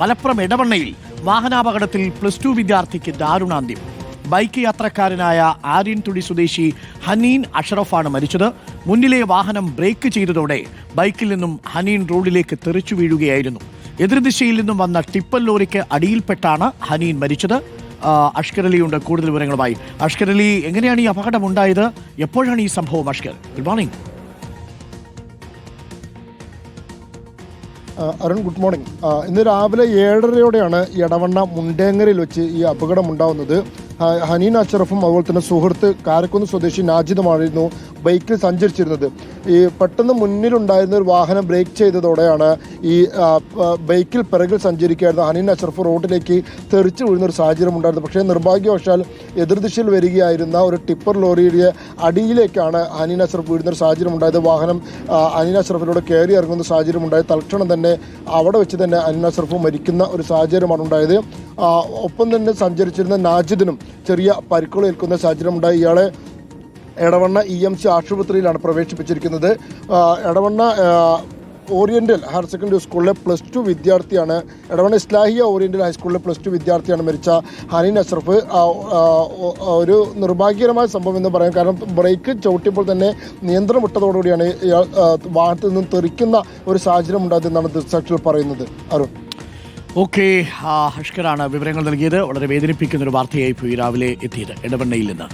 മലപ്പുറം ഇടവണ്ണയിൽ വാഹനാപകടത്തിൽ plus two വിദ്യാർത്ഥിക്ക് ദാരുണാന്ത്യം. ബൈക്ക് യാത്രക്കാരനായ ആര്യൻ തുടി സ്വദേശി ഹനീൻ അഷറഫാണ് മരിച്ചത്. മുന്നിലെ വാഹനം ബ്രേക്ക് ചെയ്തതോടെ ബൈക്കിൽ നിന്നും ഹനീൻ റോഡിലേക്ക് തെറിച്ചു വീഴുകയായിരുന്നു. എതിർദിശയിൽ നിന്നും വന്ന ടിപ്പൽ ലോറിക്ക് അടിയിൽപ്പെട്ടാണ് ഹനീൻ മരിച്ചത്. അഷ്കർ അലിയുണ്ട്. കൂടുതൽ വിവരങ്ങളുമായി അഷ്കർ അലി എങ്ങനെയാണ് ഈ അപകടം ഉണ്ടായത് എപ്പോഴാണ് ഈ സംഭവം Ashkar? Good morning. Arun good morning ഇന്ന് രാവിലെ ഏഴരയോടെയാണ് എടവണ്ണ മുണ്ടേങ്ങരയിൽ വെച്ച് ഈ അപകടം ഉണ്ടാവുന്നത്. ഹനീൻ അഷറഫും അതുപോലെ തന്നെ സുഹൃത്ത് കാരക്കുന്ന് സ്വദേശി നാജിദുമായിരുന്നു. ബൈക്കിൽ സഞ്ചരിച്ചിരുന്നത്. ഈ പെട്ടെന്ന് മുന്നിലുണ്ടായിരുന്ന ഒരു വാഹനം ബ്രേക്ക് ചെയ്തതോടെയാണ് ഈ ബൈക്കിൽ പിറകിൽ സഞ്ചരിക്കുകയായിരുന്ന ഹനീൻ അഷറഫ് റോഡിലേക്ക് തെറിച്ചു വീഴുന്ന ഒരു സാഹചര്യം ഉണ്ടായിരുന്നു. പക്ഷേ നിർഭാഗ്യവശാൽ എതിർദിശയിൽ വരികയായിരുന്ന ഒരു ടിപ്പർ ലോറിയുടെ അടിയിലേക്കാണ് ഹനീൻ അഷറഫ് വീഴുന്ന ഒരു സാഹചര്യം ഉണ്ടായത്. വാഹനം അനീൻ അഷറഫിലൂടെ കയറി ഇറങ്ങുന്ന സാഹചര്യം ഉണ്ടായത്. തൽക്ഷണം തന്നെ അവിടെ വെച്ച് തന്നെ ഹനീൻ അഷറഫ് മരിക്കുന്ന ഒരു സാഹചര്യമാണ് ഉണ്ടായത്. ഒപ്പം തന്നെ സഞ്ചരിച്ചിരുന്ന നാജിദിനും ചെറിയ പരിക്കുകൾ ഏൽക്കുന്ന സാഹചര്യം ഉണ്ടായി ഇയാളെ എടവണ്ണ ഇ എം സി ആശുപത്രിയിലാണ് പ്രവേശിപ്പിച്ചിരിക്കുന്നത്. എടവണ്ണ ഓറിയന്റൽ ഹയർ സെക്കൻഡറി സ്കൂളിലെ പ്ലസ് ടു വിദ്യാർത്ഥിയാണ്. എടവണ്ണ ഇസ്ലാഹിയ ഓറിയന്റൽ ഹൈസ്കൂളിലെ പ്ലസ് ടു വിദ്യാർത്ഥിയാണ് മരിച്ച ഹനീൻ അഷ്റഫ്. ഒരു നിർഭാഗ്യകരമായ സംഭവം എന്ന് പറയാം. കാരണം ബ്രേക്ക് ചവിട്ടിയപ്പോൾ തന്നെ നിയന്ത്രണം വിട്ടതോടുകൂടിയാണ് വാഹനത്തിൽ നിന്നും തെറിക്കുന്ന ഒരു സാഹചര്യം ഉണ്ടായതെന്നാണ് ദൃക്സാക്ഷികൾ പറയുന്നത്. അരുൺ. ഓക്കെ ഹഷ്കറാണ് വിവരങ്ങൾ നൽകിയത്. വളരെ വേദനിപ്പിക്കുന്ന ഒരു വാർത്തയായി പോയി രാവിലെ എത്തിയത് ഇടവണ്ണയിൽ നിന്ന്.